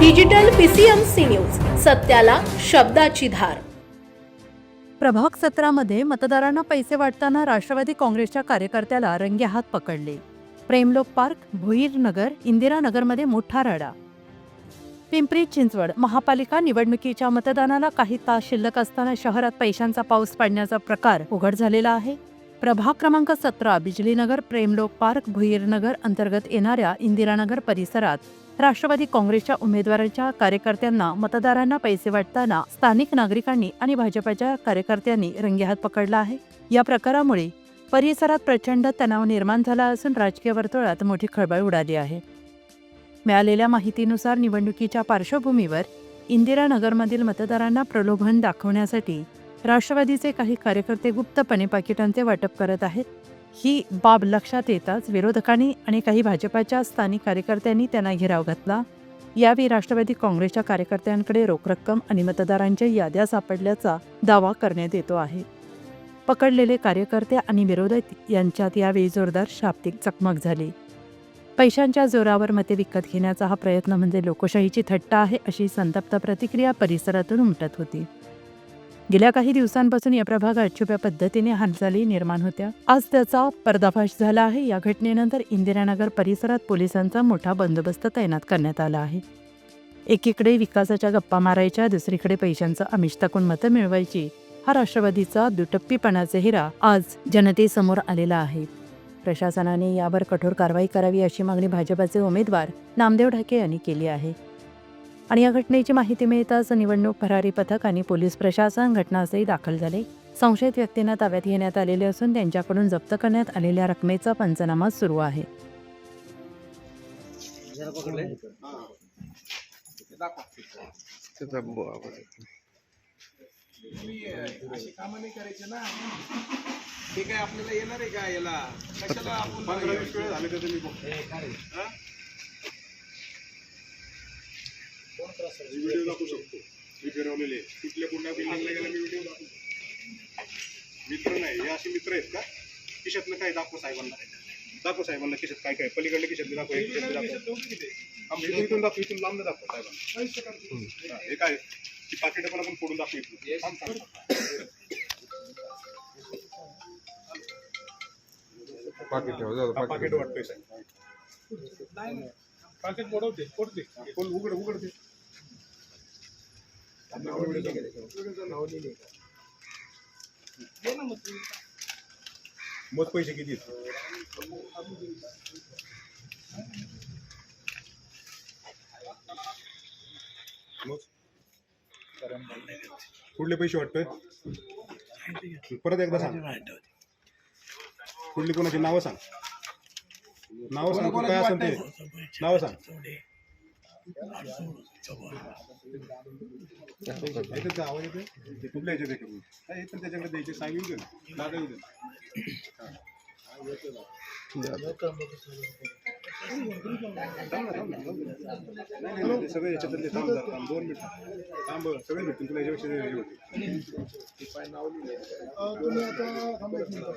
Digital PCMC news सत्याला शब्दाची धार. प्रभाग सत्रामध्ये मतदारांना पैसे वाटताना राष्ट्रवादी काँग्रेसच्या कार्यकर्त्याला रंगेहात पकडले. प्रेमलोक पार्क भुईरनगर इंदिरानगरमध्ये मोठा राडा. पिंपरी चिंचवड महापालिका निवडणुकीच्या मतदानाला काही तास शिल्लक असताना शहरात पैशांचा पाऊस पडण्याचा प्रकार उघड झालेला आहे. प्रभाग क्रमांक सतरा बिजलीनगर प्रेमलोक पार्क भुईरनगर अंतर्गत येणाऱ्या इंदिरानगर परिसरात राष्ट्रवादी काँग्रेसच्या उमेदवारांच्या कार्यकर्त्यांना मतदारांना पैसे वाटताना स्थानिक नागरिकांनी आणि भाजपच्या कार्यकर्त्यांनी रंगेहात पकडला आहे. या प्रकारामुळे परिसरात प्रचंड तणाव निर्माण झाला असून राजकीय वर्तुळात मोठी खळबळ उडाली आहे. मिळालेल्या माहितीनुसार निवडणुकीच्या पार्श्वभूमीवर इंदिरानगरमधील मतदारांना प्रलोभन दाखवण्यासाठी राष्ट्रवादीचे काही कार्यकर्ते गुप्तपणे पाकिटांचे वाटप करत आहेत. ही बाब लक्षात येताच विरोधकांनी आणि काही भाजपाच्या स्थानिक कार्यकर्त्यांनी त्यांना घेराव घातला. यावेळी राष्ट्रवादी काँग्रेसच्या कार्यकर्त्यांकडे रोख रक्कम आणि मतदारांच्या याद्या सापडल्याचा दावा करण्यात येतो आहे. पकडलेले कार्यकर्ते आणि विरोधक यांच्यात यावेळी जोरदार शाब्दिक चकमक झाली. पैशांच्या जोरावर मते विकत घेण्याचा हा प्रयत्न म्हणजे लोकशाहीची थट्टा आहे अशी संतप्त प्रतिक्रिया परिसरातून उमटत होती. गेल्या काही दिवसांपासून या प्रभागात छुप्या पद्धतीने हालचाली निर्माण होत्या. आज त्याचा पर्दाफाश झाला आहे. या घटनेनंतर इंदिरानगर परिसरात पोलिसांचा मोठा बंदोबस्त तैनात करण्यात आला आहे. एकीकडे विकासाच्या गप्पा मारायच्या दुसरीकडे पैशांचं आमिष टाकून मतं मिळवायची. हा राष्ट्रवादीचा दुटप्पीपणाचा हिरा आज जनतेसमोर आलेला आहे. प्रशासनाने यावर कठोर कारवाई करावी अशी मागणी भाजपचे उमेदवार नामदेव ढाके यांनी केली आहे. आणि या घटनेची माहिती मिळताच निवडणूक भरारी पथक आणि पोलीस प्रशासन घटनास्थळी दाखल झाले. संशयित व्यक्तींना ताब्यात घेण्यात आलेले असून त्यांच्याकडून जप्त करण्यात आलेल्या रकमेचा पंचनामा सुरू आहे. आपल्याला येणार आहे का याला? मी व्हिडिओ दाखवू शकतो. मी फिरवलेले कुठल्या कुठल्या बिल्डिंगला गेला मी व्हिडिओ दाखवू शकतो. मित्र नाही हे असे मित्र आहेत का? खिशातलं काय दाखव साहेबांना. दाखव साहेबांना खिशात काय काय. पलीकडल्या खिशातले दाखव हे दाखव. आम- इथून दाखव इथून लांब दाखव साहेबांना. हा, काय? ती पाकिटं पण आपण फोडून दाखवू इथून. पाकीट पाकीट. वाटतोय साहेब. पाकिट मोडवते कोडते कोण मोत मग पैसे किती आहेत? कुठले पैसे वाटतोय? परत एकदा सांग. कुठली कोणाची नावं सांग. नावं सांग काय असेल ते? नावं सांग. आवाज येतोय? ते कुठल्या याच्यात आहे करून? काय हे पण त्याच्याकडे द्यायचे साहेब येऊ दे ना दादा येऊ दे ना. नाही, नाही, ते सगळे याच्यातले थांब जरा, थांब दोन मिनिट. थांब सगळे भेटतील तुला याच्यापेक्षा हे होतील. फोटो काढ